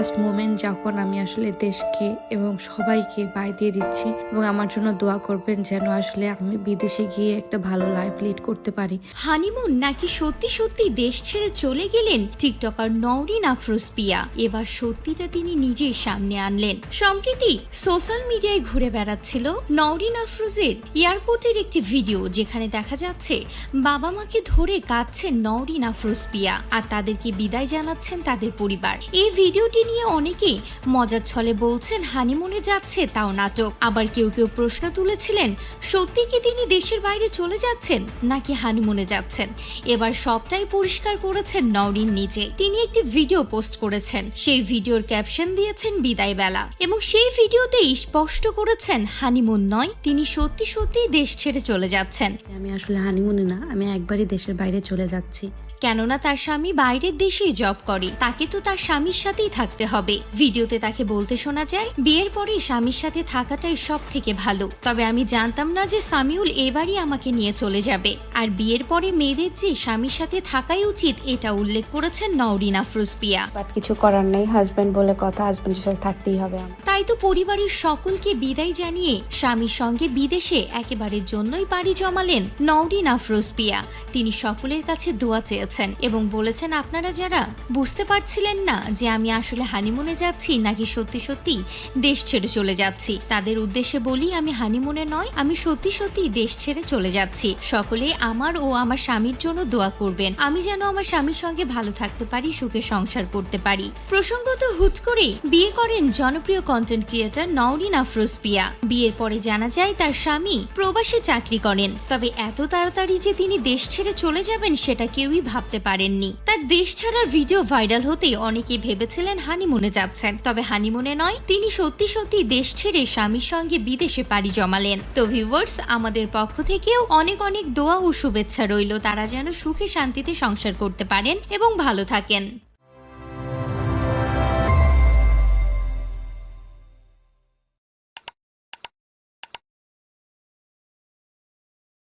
Last moment যখন আমি আসলে দেশকে এবং সবাইকে বাই দিয়ে দিচ্ছি এবং আমার জন্য দোয়া করবেন যেন আসলে আমি বিদেশে গিয়ে একটা ভালো লাইফ লিড করতে পারি। হানিমুন নাকি সত্যি সত্যি দেশ ছেড়ে চলে গেলেন? টিকটকার নওরিন আফরোজ পিয়া এবার সত্যিটা তিনি নিজেই সামনে আনলেন। সম্প্রতি সোশ্যাল মিডিয়ায় ঘুরে বেড়াচ্ছিল নওরিন আফরোজের এয়ারপোর্টের একটি ভিডিও যেখানে দেখা যাচ্ছে বাবা মাকে ধরে কাঁদছেন নওরিন আফরোজ পিয়া আর তাদেরকে বিদায় জানাচ্ছেন তাদের পরিবার। এই ভিডিওটি নিয়ে অনেকেই মজার ছলে বলছেন হানিমুনে যাচ্ছে তাও নাটক। আবার কেউ কেউ প্রশ্ন তুলেছিলেন সত্যি কি তিনি দেশের বাইরে চলে যাচ্ছেন নাকি হানিমুনে যাচ্ছেন? এবার সবটাই পরিষ্কার করেছেন নওরিন নিজে। তিনি একটি ভিডিও পোস্ট করেছেন সেই ভিডিওর ক্যাপশন দিয়েছেন বিদায় বেলা। এবং সেই ভিডিওতেই স্পষ্ট করেছেন হানিমুন নয় তিনি সত্যি সত্যি দেশ ছেড়ে চলে যাচ্ছেন। আমি আসলে হানিমুনে না আমি একবারই দেশের বাইরে চলে যাচ্ছি। কেননা তার স্বামী বাইরের দেশেই জব করে তাকে তো তার স্বামীর সাথেই থাকতে হবে। ভিডিওতে তাকে বলতে শোনা যায় বিয়ের পরে স্বামীর সাথে থাকাটাই সব থেকে ভালো। তবে আমি জানতাম না যে সামিউল এবারই আমাকে নিয়ে চলে যাবে। আর বিয়ের পরে মেয়েদের যে স্বামীর সাথে থাকাই উচিত এটা উল্লেখ করেছেন নওরিন আফরোজ পিয়া বাট কিছু করার নেই হাজব্যান্ড বলে কথা হাজব্যান্ডের সাথে থাকতেই হবে তাই তো পরিবারের সকলকে বিদায় জানিয়ে স্বামীর সঙ্গে বিদেশে একেবারের জন্যই পাড়ি জমালেন নওরিন আফরোজ পিয়া তিনি সকলের কাছে দোয়া চেয়েছেন এবং বলেছেন আপনারা যারা বুঝতে পারছিলেন না যে আমি আসলে হানিমুনে যাচ্ছি নাকি সত্যি সত্যি দেশ ছেড়ে চলে যাচ্ছি? তাদের উদ্দেশ্যে বলি, আমি হানিমুনে নয়, আমি সত্যি সত্যি দেশ ছেড়ে চলে যাচ্ছি। সকলে আমার ও আমার স্বামীর জন্য দোয়া করবেন। আমি যেন আমার স্বামীর সঙ্গে ভালো থাকতে পারি, সুখে সংসার করতে পারি। প্রসঙ্গত হুট করে বিয়ে করেন জনপ্রিয় কন্টেন্ট ক্রিয়েটার নওরিন আফরোজ পিয়া বিয়ের পরে জানা যায়, তার স্বামী প্রবাসে চাকরি করেন। তবে এত তাড়াতাড়ি যে তিনি দেশ ছেড়ে চলে যাবেন, সেটা কেউই ভাবতে পারেননি। তার দেশ ছাড়ার ভিডিও ভাইরাল হতেই অনেকে ভেবেছিলেন হানিমুনে যাচ্ছেন। তবে হানিমুনে নয়, তিনি সত্যি সত্যি দেশ ছেড়ে স্বামীর সঙ্গে বিদেশে পাড়ি জমালেন। তো ভিউয়ার্স আমাদের পক্ষ থেকেও অনেক অনেক দোয়া ও শুভেচ্ছা রইল। তারা যেন সুখে শান্তিতে সংসার করতে পারেন এবং ভালো থাকেন।